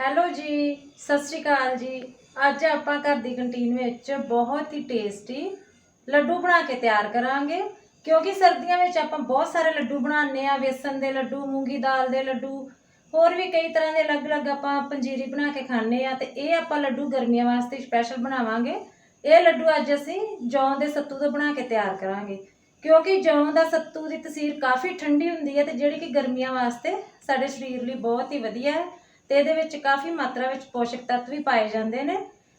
Hello ਜੀ, ਸਤਿ ਸ਼੍ਰੀ ਅਕਾਲ ਜੀ। ਅੱਜ ਆਪਾਂ ਘਰ ਦੀ ਕੰਟੀਨ ਵਿੱਚ ਬਹੁਤ ਹੀ ਟੇਸਟੀ ਲੱਡੂ ਬਣਾ ਕੇ ਤਿਆਰ ਕਰਾਂਗੇ। ਕਿਉਂਕਿ ਸਰਦੀਆਂ ਵਿੱਚ ਆਪਾਂ ਬਹੁਤ ਸਾਰੇ ਲੱਡੂ ਬਣਾਉਂਦੇ ਆ ਵੇਸਣ ਦੇ ਲੱਡੂ, ਮੂੰਗੀ ਦਾਲ ਦੇ ਲੱਡੂ, ਹੋਰ ਵੀ ਕਈ ਤਰ੍ਹਾਂ ਦੇ ਅਲੱਗ-ਅਲੱਗ ਆਪਾਂ ਪੰਜੀਰੀ ਬਣਾ ਕੇ ਖਾਂਦੇ ਆ ਤੇ ਇਹ ਆਪਾਂ ਲੱਡੂ ਗਰਮੀਆਂ ਵਾਸਤੇ ਸਪੈਸ਼ਲ ਬਣਾਵਾਂਗੇ। ਇਹ ਲੱਡੂ ਅੱਜ ਅਸੀਂ ਜੌਂ ਦੇ ਸੱਤੂ ਤੋਂ ਬਣਾ ਕੇ ਤਿਆਰ ਕਰਾਂਗੇ। ਕਿਉਂਕਿ ਜੌਂ ਦਾ ਸੱਤੂ ਦੀ ਤਸੀਰ ਕਾਫੀ ਠੰਡੀ ਹੁੰਦੀ ਹੈ ਤੇ ਜਿਹੜੀ ਕਿ ਗਰਮੀਆਂ ਵਾਸਤੇ ਸਾਡੇ ਸਰੀਰ ਲਈ ਬਹੁਤ ਹੀ ਵਧੀਆ ਹੈ। ਤੇ ਇਹਦੇ ਵਿੱਚ ਕਾਫੀ ਮਾਤਰਾ ਵਿੱਚ ਪੋਸ਼ਕ ਤੱਤ ਵੀ ਪਾਏ ਜਾਂਦੇ ਨੇ।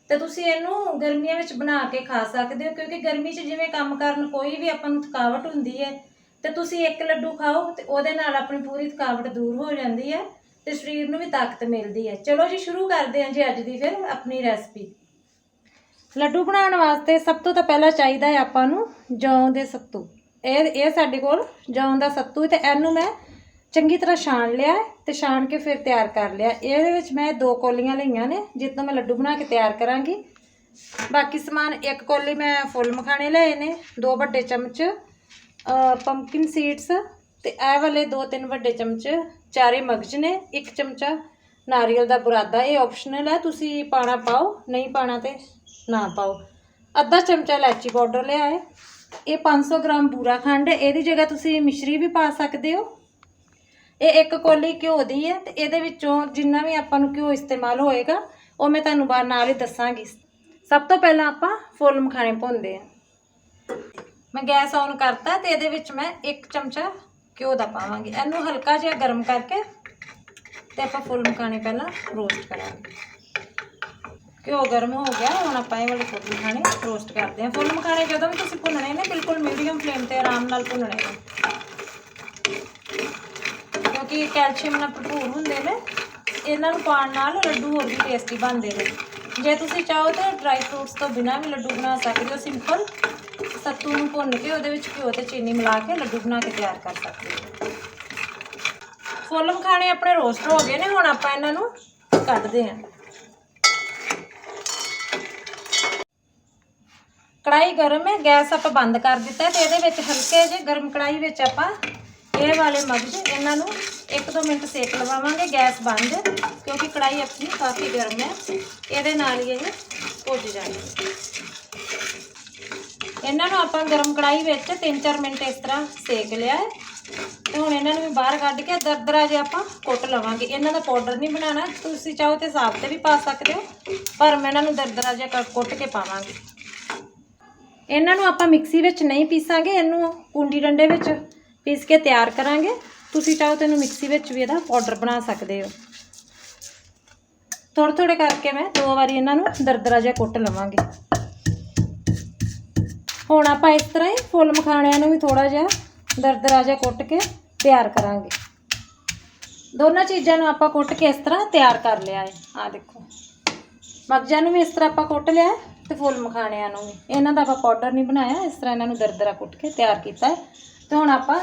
ਤੇ ਤੁਸੀਂ ਇਹਨੂੰ ਗਰਮੀਆਂ ਵਿੱਚ ਬਣਾ ਕੇ ਖਾ ਸਕਦੇ ਹੋ, ਕਿਉਂਕਿ ਗਰਮੀ 'ਚ ਜਿਵੇਂ ਕੰਮ ਕਰਨ ਕੋਈ ਵੀ ਆਪਾਂ ਨੂੰ ਥਕਾਵਟ ਹੁੰਦੀ ਹੈ, ਤੇ ਤੁਸੀਂ ਇੱਕ ਲੱਡੂ ਖਾਓ ਤੇ ਉਹਦੇ ਨਾਲ ਆਪਣੀ ਪੂਰੀ ਥਕਾਵਟ ਦੂਰ ਹੋ ਜਾਂਦੀ ਹੈ ਤੇ ਸਰੀਰ ਨੂੰ ਵੀ ਤਾਕਤ ਮਿਲਦੀ ਹੈ। ਚਲੋ ਜੀ, ਸ਼ੁਰੂ ਕਰਦੇ ਹਾਂ ਜੀ ਅੱਜ ਦੀ ਫਿਰ ਆਪਣੀ ਰੈਸਪੀ। ਲੱਡੂ ਬਣਾਉਣ ਵਾਸਤੇ ਸਭ ਤੋਂ ਤਾਂ ਪਹਿਲਾਂ ਚਾਹੀਦਾ ਹੈ ਆਪਾਂ ਨੂੰ ਜੌਂ ਦੇ ਸੱਤੂ। ਇਹ ਇਹ ਸਾਡੇ ਕੋਲ ਜੌਂ ਦਾ ਸੱਤੂ ਤੇ ਇਹਨੂੰ ਮੈਂ ਚੰਗੀ ਤਰ੍ਹਾਂ ਛਾਣ ਲਿਆ ਹੈ ਤੇ ਛਾਣ ਕੇ ਫਿਰ ਤਿਆਰ ਕਰ ਲਿਆ। ਇਹਦੇ ਵਿੱਚ ਮੈਂ ਦੋ ਕੋਲੀਆਂ ਲਈਆਂ ਨੇ, ਜਿਸ ਤੋਂ ਮੈਂ ਲੱਡੂ ਬਣਾ ਕੇ ਤਿਆਰ ਕਰਾਂਗੀ। ਬਾਕੀ ਸਮਾਨ ਇੱਕ ਕੋਲੀ ਮੈਂ ਫੁੱਲ ਮਖਾਣੇ ਲਏ ਨੇ, ਦੋ ਵੱਡੇ ਚਮਚ ਪੰਪਕਿਨ ਸੀਡਸ ਤੇ ਇਹ ਵਾਲੇ ਦੋ ਤਿੰਨ ਵੱਡੇ ਚਮਚ ਚਾਰੇ ਮਗਜ ਨੇ, ਇੱਕ ਚਮਚਾ ਨਾਰੀਅਲ ਦਾ ਬੁਰਾਦਾ। ਇਹ ਆਪਸ਼ਨਲ ਹੈ, ਤੁਸੀਂ ਪਾਣਾ ਪਾਓ, ਨਹੀਂ ਪਾਣਾ ਤੇ ਨਾ ਪਾਓ। ਅੱਧਾ ਚਮਚਾ ਇਲਾਚੀ ਪਾਊਡਰ ਲਿਆ ਹੈ। ਇਹ 500 ਗ੍ਰਾਮ ਬੂਰਾ ਖੰਡ ਇਹਦੀ ਜਗ੍ਹਾ ਤੁਸੀਂ ਮਿਸ਼ਰੀ ਵੀ ਪਾ ਸਕਦੇ ਹੋ। ਇਹ ਇੱਕ ਕੋਲੀ ਘਿਓ ਦੀ ਹੈ ਤੇ ਇਹਦੇ ਵਿੱਚੋਂ ਜਿੰਨਾ ਵੀ ਆਪਾਂ ਨੂੰ ਘਿਓ ਇਸਤੇਮਾਲ ਹੋਏਗਾ, ਉਹ ਮੈਂ ਤੁਹਾਨੂੰ ਬਾਅਦ ਨਾਲ ਹੀ ਦੱਸਾਂਗੀ। ਸਭ ਤੋਂ ਪਹਿਲਾਂ ਆਪਾਂ ਫੁੱਲ ਮਖਾਣੇ ਭੁੰਨਦੇ ਹਾਂ। ਮੈਂ ਗੈਸ ਔਨ ਕਰਤਾ ਤੇ ਇਹਦੇ ਵਿੱਚ ਮੈਂ ਇੱਕ ਚਮਚਾ ਘਿਓ ਦਾ ਪਾਵਾਂਗੀ। ਇਹਨੂੰ ਹਲਕਾ ਜਿਹਾ ਗਰਮ ਕਰਕੇ ਤੇ ਆਪਾਂ ਫੁੱਲ ਮਖਾਣੇ ਪਹਿਲਾਂ ਰੋਸਟ ਕਰਾਂਗੇ। ਘਿਓ ਗਰਮ ਹੋ ਗਿਆ, ਹੁਣ ਆਪਾਂ ਇਹ ਵਾਲੇ ਫੁੱਲ ਮਖਾਣੇ ਰੋਸਟ ਕਰਦੇ ਹਾਂ। ਫੁੱਲ ਮਖਾਣੇ ਜਦੋਂ ਵੀ ਤੁਸੀਂ ਭੁੰਨਣੇ ਨੇ, ਬਿਲਕੁਲ ਮੀਡੀਅਮ ਫਲੇਮ ਤੇ ਆਰਾਮ ਨਾਲ ਭੁੰਨਣੇ ਨੇ। ਕਿਉਂਕਿ ਕੈਲਸ਼ੀਅਮ ਨਾਲ ਭਰਪੂਰ ਹੁੰਦੇ ਨੇ, ਇਹਨਾਂ ਨੂੰ ਪਾਉਣ ਨਾਲ ਲੱਡੂ ਹੋਰ ਵੀ ਟੇਸਟੀ ਬਣਦੇ ਨੇ। ਜੇ ਤੁਸੀਂ ਚਾਹੋ ਤਾਂ ਡਰਾਈ ਫਰੂਟਸ ਤੋਂ ਬਿਨਾਂ ਵੀ ਲੱਡੂ ਬਣਾ ਸਕਦੇ ਹੋ ਸਿੰਪਲ ਸੱਤੂ ਨੂੰ ਭੁੰਨ ਕੇ ਉਹਦੇ ਵਿੱਚ ਘਿਓ ਤੇ ਚੀਨੀ ਮਿਲਾ ਕੇ ਲੱਡੂ ਬਣਾ ਕੇ ਤਿਆਰ ਕਰ ਸਕਦੇ ਹੋ। ਫੁੱਲ ਮਖਾਣੇ ਆਪਣੇ ਰੋਸਟ ਹੋ ਗਏ ਨੇ, ਹੁਣ ਆਪਾਂ ਇਹਨਾਂ ਨੂੰ ਕੱਢਦੇ ਹਾਂ। ਕੜਾਈ ਗਰਮ ਹੈ, ਗੈਸ ਆਪਾਂ ਬੰਦ ਕਰ ਦਿੱਤਾ ਹੈ ਤੇ ਇਹਦੇ ਵਿੱਚ ਹਲਕੇ ਜਿਹੇ ਗਰਮ ਕੜਾਈ ਵਿੱਚ ਆਪਾਂ ਇਹ ਵਾਲੇ ਮਗਜ ਇਹਨਾਂ ਨੂੰ 1-2 ਮਿੰਟ ਸੇਕ ਲਵਾਵਾਂਗੇ, ਗੈਸ ਬੰਦ, ਕਿਉਂਕਿ ਕੜਾਈ ਆਪਣੀ ਕਾਫੀ ਗਰਮ ਹੈ। ਇਹਦੇ ਨਾਲ ਹੀ ਇਹ ਭੁੱਜ ਜਾਣਗੇ ਇਹਨਾਂ ਨੂੰ ਆਪਾਂ ਗਰਮ ਕੜਾਈ ਵਿੱਚ 3-4 ਮਿੰਟ ਇਸ ਤਰ੍ਹਾਂ ਸੇਕ ਲਿਆ ਹੈ। ਤੇ ਹੁਣ ਇਹਨਾਂ ਨੂੰ ਵੀ ਬਾਹਰ ਕੱਢ ਕੇ ਦਰਦਰਾ ਜਿਹਾ ਆਪਾਂ ਕੁੱਟ ਲਵਾਂਗੇ। ਇਹਨਾਂ ਦਾ ਪਾਊਡਰ ਨਹੀਂ ਬਣਾਉਣਾ, ਤੁਸੀਂ ਚਾਹੋ ਤੇ ਸਾਬ ਤੇ ਵੀ ਪਾ ਸਕਦੇ ਹੋ, ਪਰ ਮੈਂ ਇਹਨਾਂ ਨੂੰ ਦਰਦਰਾ ਜਿਹਾ ਕੁੱਟ ਕੇ ਪਾਵਾਂਗੀ। ਇਹਨਾਂ ਨੂੰ ਆਪਾਂ ਮਿਕਸੀ ਵਿੱਚ ਨਹੀਂ ਪੀਸਾਂਗੇ, ਇਹਨੂੰ ਕੁੰਡੀ ਡੰਡੇ ਵਿੱਚ। ਪੀਸ ਕੇ ਤਿਆਰ ਕਰਾਂਗੇ। ਤੁਸੀਂ ਚਾਹੋ ਤੈਨੂੰ ਮਿਕਸੀ ਵਿੱਚ ਵੀ ਇਹਦਾ ਪਾਊਡਰ ਬਣਾ ਸਕਦੇ ਹੋ। ਥੋੜ੍ਹੇ ਥੋੜ੍ਹੇ ਕਰਕੇ ਮੈਂ ਦੋ ਵਾਰੀ ਇਹਨਾਂ ਨੂੰ ਦਰਦਰਾ ਜਿਹਾ ਕੁੱਟ ਲਵਾਂਗੀ। ਹੁਣ ਆਪਾਂ ਇਸ ਤਰ੍ਹਾਂ ਹੀ ਫੁੱਲ ਮਖਾਣਿਆਂ ਨੂੰ ਵੀ ਥੋੜਾ ਜਿਹਾ ਦਰਦਰਾ ਜਿਹਾ ਕੁੱਟ ਕੇ ਤਿਆਰ ਕਰਾਂਗੇ। ਦੋਨਾਂ ਚੀਜ਼ਾਂ ਨੂੰ ਆਪਾਂ ਕੁੱਟ ਕੇ ਇਸ ਤਰ੍ਹਾਂ ਤਿਆਰ ਕਰ ਲਿਆ ਹੈ। ਆ ਦੇਖੋ। ਮਗਜਾਂ ਨੂੰ ਵੀ ਇਸ ਤਰ੍ਹਾਂ ਆਪਾਂ ਕੁੱਟ ਲਿਆ ਹੈ ਤੇ ਫੁੱਲ ਮਖਾਣਿਆਂ ਨੂੰ ਵੀ। ਇਹਨਾਂ ਦਾ ਆਪਾਂ ਪਾਊਡਰ ਨਹੀਂ ਬਣਾਇਆ, ਇਸ ਤਰ੍ਹਾਂ ਇਹਨਾਂ ਨੂੰ ਦਰਦਰਾ ਕੁੱਟ ਕੇ ਤਿਆਰ ਕੀਤਾ ਹੈ। ਤੇ ਹੁਣ ਆਪਾਂ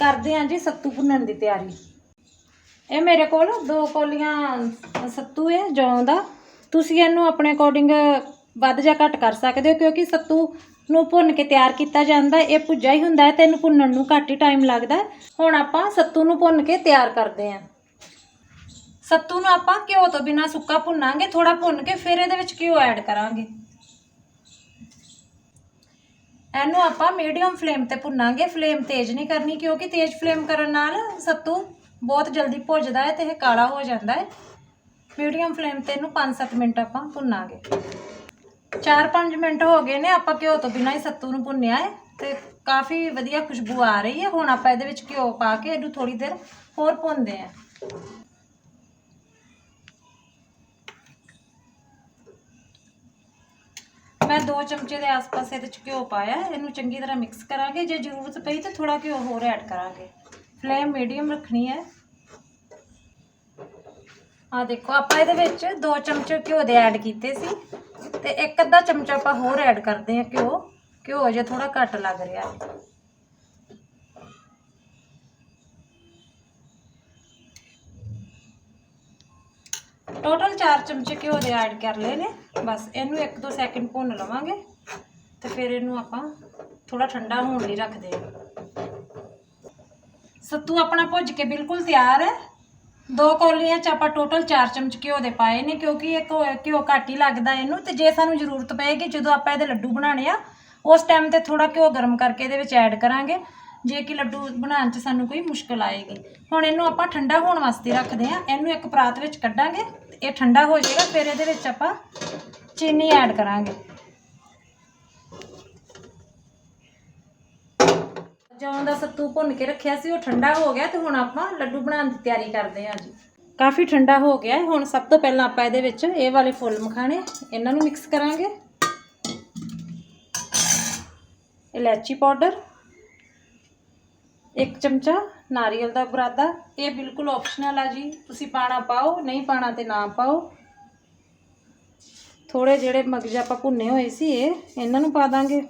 ਕਰਦੇ ਹਾਂ ਜੀ ਸੱਤੂ ਭੁੰਨਣ ਦੀ ਤਿਆਰੀ। ਇਹ ਮੇਰੇ ਕੋਲ ਦੋ ਕੋਲੀਆਂ ਸੱਤੂ ਹੈ ਜੌਂ ਦਾ। ਤੁਸੀਂ ਇਹਨੂੰ ਆਪਣੇ ਅਕੋਰਡਿੰਗ ਵੱਧ ਜਾਂ ਘੱਟ ਕਰ ਸਕਦੇ ਹੋ, ਕਿਉਂਕਿ ਸੱਤੂ ਨੂੰ ਭੁੰਨ ਕੇ ਤਿਆਰ ਕੀਤਾ ਜਾਂਦਾ ਇਹ ਭੁੱਜਾ ਹੀ ਹੁੰਦਾ ਹੈ ਤੇ ਇਹਨੂੰ ਭੁੰਨਣ ਨੂੰ ਘੱਟ ਹੀ ਟਾਈਮ ਲੱਗਦਾ ਹੁਣ ਆਪਾਂ ਸੱਤੂ ਨੂੰ ਭੁੰਨ ਕੇ ਤਿਆਰ ਕਰਦੇ ਹਾਂ ਸੱਤੂ ਨੂੰ ਆਪਾਂ ਘਿਓ ਤੋਂ ਬਿਨਾ ਸੁੱਕਾ ਭੁੰਨਾਂਗੇ ਥੋੜਾ ਭੁੰਨ ਕੇ ਫਿਰ ਇਹਦੇ ਵਿੱਚ ਘਿਓ ਐਡ ਕਰਾਂਗੇ। ਇਹਨੂੰ ਆਪਾਂ ਮੀਡੀਅਮ ਫਲੇਮ ਤੇ ਭੁੰਨਾਂਗੇ। ਫਲੇਮ ਤੇਜ਼ ਨਹੀਂ ਕਰਨੀ ਕਿਉਂਕਿ ਤੇਜ਼ ਫਲੇਮ ਕਰਨ ਨਾਲ ਸੱਤੂ ਬਹੁਤ ਜਲਦੀ ਭੁੱਜਦਾ ਹੈ ਤੇ ਇਹ ਕਾਲਾ ਹੋ ਜਾਂਦਾ ਹੈ। ਮੀਡੀਅਮ ਫਲੇਮ ਤੇ ਇਹਨੂੰ 5-7 ਮਿੰਟ ਆਪਾਂ ਭੁੰਨਾਂਗੇ। 4-5 ਮਿੰਟ ਹੋ ਗਏ ਨੇ, ਆਪਾਂ ਘਿਓ ਤੋਂ ਬਿਨਾਂ ਹੀ ਸੱਤੂ ਨੂੰ ਭੁੰਨਿਆ ਹੈ ਤੇ ਕਾਫੀ ਵਧੀਆ ਖੁਸ਼ਬੂ ਆ ਰਹੀ ਹੈ। ਹੁਣ ਆਪਾਂ ਇਹਦੇ ਵਿੱਚ ਘਿਓ ਪਾ ਕੇ ਇਹਨੂੰ ਥੋੜੀ ਦੇਰ ਹੋਰ ਭੁੰਨਦੇ ਹਾਂ। ਮੈਂ 2 ਚਮਚੇ ਦੇ ਆਸ-ਪਾਸ ਇਹਦੇ ਚ ਘਿਓ ਪਾਇਆ, ਇਹਨੂੰ ਚੰਗੀ ਤਰ੍ਹਾਂ ਮਿਕਸ ਕਰਾਂਗੇ, ਜੇ ਜ਼ਰੂਰਤ ਪਈ ਤਾਂ ਥੋੜਾ ਘਿਓ ਹੋਰ ਐਡ ਕਰਾਂਗੇ। ਫਲੇਮ ਮੀਡੀਅਮ ਰੱਖਣੀ ਹੈ। ਆ ਦੇਖੋ, ਆਪਾਂ ਇਹਦੇ ਵਿੱਚ 2 ਚਮਚੇ ਘਿਓ ਦੇ ਐਡ ਕੀਤੇ ਸੀ ਤੇ ਇੱਕ ਅੱਧਾ ਚਮਚਾ ਆਪਾਂ ਹੋਰ ਐਡ ਕਰਦੇ ਹਾਂ ਘਿਓ। ਘਿਓ ਜੇ ਥੋੜਾ ਘੱਟ ਲੱਗ ਰਿਹਾ ਹੈ। ਟੋਟਲ 4 ਚਮਚੇ ਘਿਓ ਦੇ ਐਡ ਕਰ ਲਏ ਨੇ। ਬਸ ਇਹਨੂੰ 1-2 ਸੈਕਿੰਡ ਭੁੰਨ ਲਵਾਂਗੇ। ਤੇ ਫਿਰ ਇਹਨੂੰ ਆਪਾਂ ਥੋੜਾ ਠੰਡਾ ਹੋਣ ਲਈ ਰੱਖਦੇ ਹਾਂ ਸੱਤੂ ਆਪਣਾ ਭੁੱਜ ਕੇ ਬਿਲਕੁਲ ਤਿਆਰ ਹੈ। ਦੋ ਕੌਲੀਆਂ ਚ ਆਪਾਂ ਟੋਟਲ 4 ਚਮਚ ਘਿਓ ਦੇ ਪਾਏ ਨੇ, ਕਿਉਂਕਿ ਇਹ ਘਿਓ ਘਿਓ ਘੱਟ ਹੀ ਲੱਗਦਾ ਇਹਨੂੰ। ਤੇ ਜੇ ਸਾਨੂੰ ਜ਼ਰੂਰਤ ਪਏਗੀ, ਜਦੋਂ ਆਪਾਂ ਇਹਦੇ ਲੱਡੂ ਬਣਾਉਣੇ ਆ, ਉਸ ਟਾਈਮ ਤੇ ਥੋੜਾ ਘਿਓ ਗਰਮ ਕਰਕੇ ਇਹਦੇ ਵਿੱਚ ਐਡ ਕਰਾਂਗੇ। ਜੇ ਕਿ ਲੱਡੂ ਬਣਾਉਣ 'ਚ ਸਾਨੂੰ ਕੋਈ ਮੁਸ਼ਕਲ ਆਏਗੀ। ਹੁਣ ਇਹਨੂੰ ਆਪਾਂ ਠੰਡਾ ਹੋਣ ਵਾਸਤੇ ਰੱਖਦੇ ਆ ਇਹਨੂੰ ਇੱਕ ਪਰਾਤ ਵਿੱਚ ਕੱਢਾਂਗੇ। ਇਹ ਠੰਡਾ ਹੋ ਜਾਏਗਾ, ਫਿਰ ਇਹਦੇ ਵਿੱਚ ਆਪਾਂ ਚੀਨੀ ਐਡ ਕਰਾਂਗੇ। ਜੌਂ ਦਾ ਸੱਤੂ ਭੁੰਨ ਕੇ ਰੱਖਿਆ ਸੀ, ਉਹ ਠੰਡਾ ਹੋ ਗਿਆ ਤੇ ਹੁਣ ਆਪਾਂ ਲੱਡੂ ਬਣਾਉਣ ਦੀ ਤਿਆਰੀ ਕਰਦੇ ਹਾਂ ਜੀ। ਕਾਫੀ ਠੰਡਾ ਹੋ ਗਿਆ ਹੁਣ ਸਭ ਤੋਂ ਪਹਿਲਾਂ ਆਪਾਂ ਇਹਦੇ ਵਿੱਚ ਇਹ ਵਾਲੇ ਫੁੱਲ ਮਖਾਣੇ ਇਹਨਾਂ ਨੂੰ ਮਿਕਸ ਕਰਾਂਗੇ। ਇਲਾਚੀ ਪਾਊਡਰ, ਇੱਕ ਚਮਚਾ ਨਾਰੀਅਲ ਦਾ ਬੁਰਾਦਾ, ਇਹ ਬਿਲਕੁਲ ਆਪਸ਼ਨਲ ਆ ਜੀ। ਤੁਸੀਂ ਪਾਣਾ ਪਾਓ, ਨਹੀਂ ਪਾਣਾ ਤੇ ਨਾ ਪਾਓ। ਥੋੜੇ ਜਿਹੜੇ ਮਗਜ ਆਪਾਂ ਭੁੰਨੇ ਹੋਏ ਸੀ, ਇਹ ਇਹਨਾਂ ਨੂੰ ਪਾ ਦਾਂਗੇ।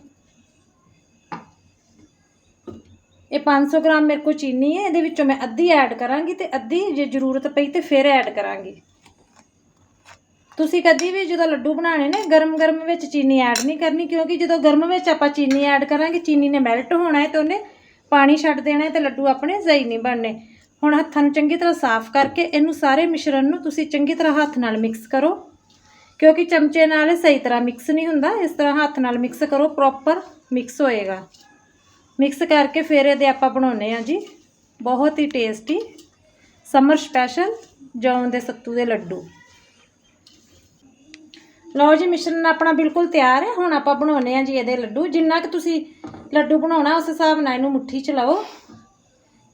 ਇਹ 500 ਗ੍ਰਾਮ ਮੇਰੇ ਕੋਲ ਚੀਨੀ ਹੈ, ਇਹਦੇ ਵਿੱਚੋਂ ਮੈਂ ਅੱਧੀ ਐਡ ਕਰਾਂਗੀ ਤੇ ਅੱਧੀ ਜੇ ਜ਼ਰੂਰਤ ਪਈ ਤੇ ਫਿਰ ਐਡ ਕਰਾਂਗੀ। ਤੁਸੀਂ ਕਦੀ ਵੀ ਜਦੋਂ ਲੱਡੂ ਬਣਾਣੇ ਨੇ, ਗਰਮ-ਗਰਮ ਵਿੱਚ ਚੀਨੀ ਐਡ ਨਹੀਂ ਕਰਨੀ, ਕਿਉਂਕਿ ਜਦੋਂ ਗਰਮ ਵਿੱਚ ਆਪਾਂ ਚੀਨੀ ਐਡ ਕਰਾਂਗੇ, ਚੀਨੀ ਨੇ ਮੈਲਟ ਹੋਣਾ ਹੈ ਤੇ ਉਹਨੇ ਪਾਣੀ ਛੱਡ ਦੇਣਾ ਹੈ ਤੇ ਲੱਡੂ ਆਪਣੇ ਸਹੀ ਨਹੀਂ ਬਣਨੇ। ਹੁਣ ਹੱਥਾਂ ਨੂੰ ਚੰਗੀ ਤਰ੍ਹਾਂ ਸਾਫ਼ ਕਰਕੇ ਇਹਨੂੰ ਸਾਰੇ ਮਿਸ਼ਰਣ ਨੂੰ ਤੁਸੀਂ ਚੰਗੀ ਤਰ੍ਹਾਂ ਹੱਥ ਨਾਲ ਮਿਕਸ ਕਰੋ। ਕਿਉਂਕਿ ਚਮਚੇ ਨਾਲ ਇਹ ਸਹੀ ਤਰ੍ਹਾਂ ਮਿਕਸ ਨਹੀਂ ਹੁੰਦਾ, ਇਸ ਤਰ੍ਹਾਂ ਹੱਥ ਨਾਲ ਮਿਕਸ ਕਰੋ, ਪ੍ਰੋਪਰ ਮਿਕਸ ਹੋਏਗਾ। ਮਿਕਸ ਕਰਕੇ ਫਿਰ ਇਹਦੇ ਆਪਾਂ ਬਣਾਉਨੇ ਆ ਜੀ, ਬਹੁਤ ਹੀ ਟੇਸਟੀ ਸਮਰ ਸਪੈਸ਼ਲ ਜੌਂ ਦੇ ਸੱਤੂ ਦੇ ਲੱਡੂ। ਲਓ ਜੀ ਮਿਸ਼ਰਣ ਆਪਣਾ ਬਿਲਕੁਲ ਤਿਆਰ ਹੈ। ਹੁਣ ਆਪਾਂ ਬਣਾਉਨੇ ਆ ਜੀ ਇਹਦੇ ਲੱਡੂ। ਜਿੰਨਾ ਕਿ ਤੁਸੀਂ ਲੱਡੂ ਬਣਾਉਣਾ, ਉਸ ਹਿਸਾਬ ਨਾਲ ਇਹਨੂੰ ਮੁੱਠੀ 'ਚ ਲਓ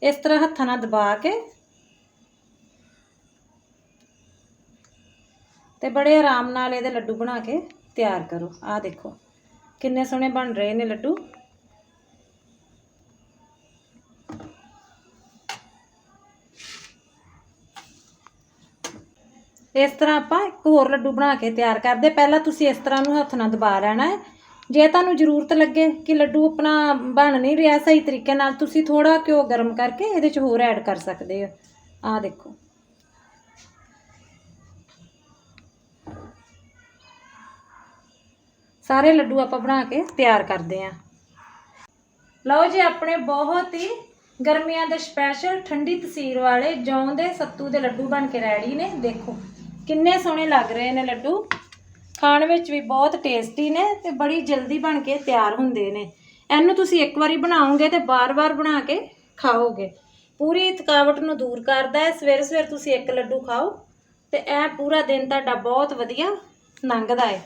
ਇਸ ਤਰ੍ਹਾਂ ਹੱਥਾਂ ਨਾਲ ਦਬਾ ਕੇ। ਤੇ ਬੜੇ ਆਰਾਮ ਨਾਲ ਇਹਦੇ ਲੱਡੂ ਬਣਾ ਕੇ ਤਿਆਰ ਕਰੋ। ਆਹ ਦੇਖੋ, ਕਿੰਨੇ ਸੋਹਣੇ ਬਣ ਰਹੇ ਨੇ ਲੱਡੂ। ਇਸ ਤਰ੍ਹਾਂ ਆਪਾਂ ਇੱਕ ਹੋਰ ਲੱਡੂ ਬਣਾ ਕੇ ਤਿਆਰ ਕਰਦੇ। ਪਹਿਲਾਂ ਤੁਸੀਂ ਇਸ ਤਰ੍ਹਾਂ ਨੂੰ ਹੱਥ ਨਾਲ ਦਬਾ ਲੈਣਾ ਹੈ। ਜੇ ਤੁਹਾਨੂੰ ਜ਼ਰੂਰਤ ਲੱਗੇ ਕਿ ਲੱਡੂ ਆਪਣਾ ਬਣ ਨਹੀਂ ਰਿਹਾ ਸਹੀ ਤਰੀਕੇ ਨਾਲ, ਤੁਸੀਂ ਥੋੜਾ ਘਿਓ ਗਰਮ ਕਰਕੇ ਇਹਦੇ 'ਚ ਹੋਰ ਐਡ ਕਰ ਸਕਦੇ ਹੋ। ਆਹ ਦੇਖੋ। ਸਾਰੇ ਲੱਡੂ ਆਪਾਂ ਬਣਾ ਕੇ ਤਿਆਰ ਕਰਦੇ ਆਂ ਲਓ ਜੀ, ਆਪਣੇ ਬਹੁਤ ਹੀ ਗਰਮੀਆਂ ਦੇ ਸਪੈਸ਼ਲ ਠੰਡੀ ਤਸੀਰ ਵਾਲੇ ਜੌਂ ਦੇ ਸੱਤੂ ਦੇ ਲੱਡੂ ਬਣ ਕੇ ਰੈਡੀ ਨੇ। ਦੇਖੋ। ਕਿੰਨੇ ਸੋਹਣੇ ਲੱਗ ਰਹੇ ਨੇ ਲੱਡੂ। ਖਾਣ ਵਿੱਚ ਵੀ ਬਹੁਤ ਟੇਸਟੀ ਨੇ ਤੇ ਬੜੀ ਜਲਦੀ ਬਣ ਕੇ ਤਿਆਰ ਹੁੰਦੇ ਨੇ। ਇਹਨੂੰ ਤੁਸੀਂ ਇੱਕ ਵਾਰੀ ਬਣਾਓਗੇ ਤੇ ਬਾਰ-ਬਾਰ ਬਣਾ ਕੇ ਖਾਓਗੇ। ਪੂਰੀ ਥਕਾਵਟ ਨੂੰ ਦੂਰ ਕਰਦਾ ਹੈ। ਸਵੇਰ ਸਵੇਰ ਤੁਸੀਂ ਇੱਕ ਲੱਡੂ ਖਾਓ ਤੇ ਇਹ ਪੂਰਾ ਦਿਨ ਤੁਹਾਡਾ ਬਹੁਤ ਵਧੀਆ ਲੰਘਦਾ ਹੈ।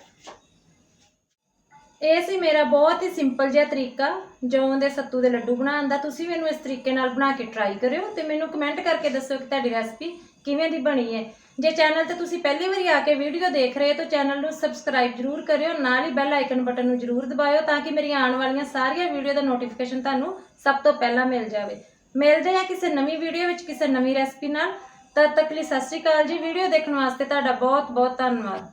ਇਹ ਸੀ ਮੇਰਾ ਬਹੁਤ ਹੀ ਸਿੰਪਲ ਜਿਹਾ ਤਰੀਕਾ, ਜੌਂ ਦੇ ਸੱਤੂ ਦੇ ਲੱਡੂ ਬਣਾਉਣ ਦਾ। ਤੁਸੀਂ ਮੈਨੂੰ ਇਸ ਤਰੀਕੇ ਨਾਲ ਬਣਾ ਕੇ ਟਰਾਈ ਕਰਿਓ ਤੇ ਮੈਨੂੰ ਕਮੈਂਟ ਕਰਕੇ ਦੱਸੋ ਕਿ ਤੁਹਾਡੀ ਰੈਸਪੀ ਕਿਵੇਂ ਦੀ ਬਣੀ ਹੈ। ਜੇ ਚੈਨਲ ਤੇ ਤੁਸੀਂ ਪਹਿਲੀ ਵਾਰੀ ਆ ਕੇ ਵੀਡੀਓ ਦੇਖ ਰਹੇ ਹੋ ਤਾਂ ਚੈਨਲ ਨੂੰ ਸਬਸਕ੍ਰਾਈਬ ਜਰੂਰ ਕਰਿਓ, ਨਾਲ ਹੀ ਬੈਲ ਆਈਕਨ ਬਟਨ ਨੂੰ ਜਰੂਰ ਦਬਾਇਓ ਤਾਂ ਕਿ ਮੇਰੀਆਂ ਆਉਣ ਵਾਲੀਆਂ ਸਾਰੀਆਂ ਵੀਡੀਓ ਦਾ ਨੋਟੀਫਿਕੇਸ਼ਨ ਤੁਹਾਨੂੰ ਸਭ ਤੋਂ ਪਹਿਲਾਂ ਮਿਲ ਜਾਵੇ। ਮਿਲਦੇ ਆ ਕਿਸੇ ਨਵੀਂ ਵੀਡੀਓ ਵਿੱਚ ਕਿਸੇ ਨਵੀਂ ਰੈਸਪੀ ਨਾਲ। ਤਦ ਤੱਕ ਲਈ ਸਤਿ ਸ਼੍ਰੀ ਅਕਾਲ ਜੀ। ਵੀਡੀਓ ਦੇਖਣ ਵਾਸਤੇ ਤੁਹਾਡਾ ਬਹੁਤ ਬਹੁਤ ਧੰਨਵਾਦ।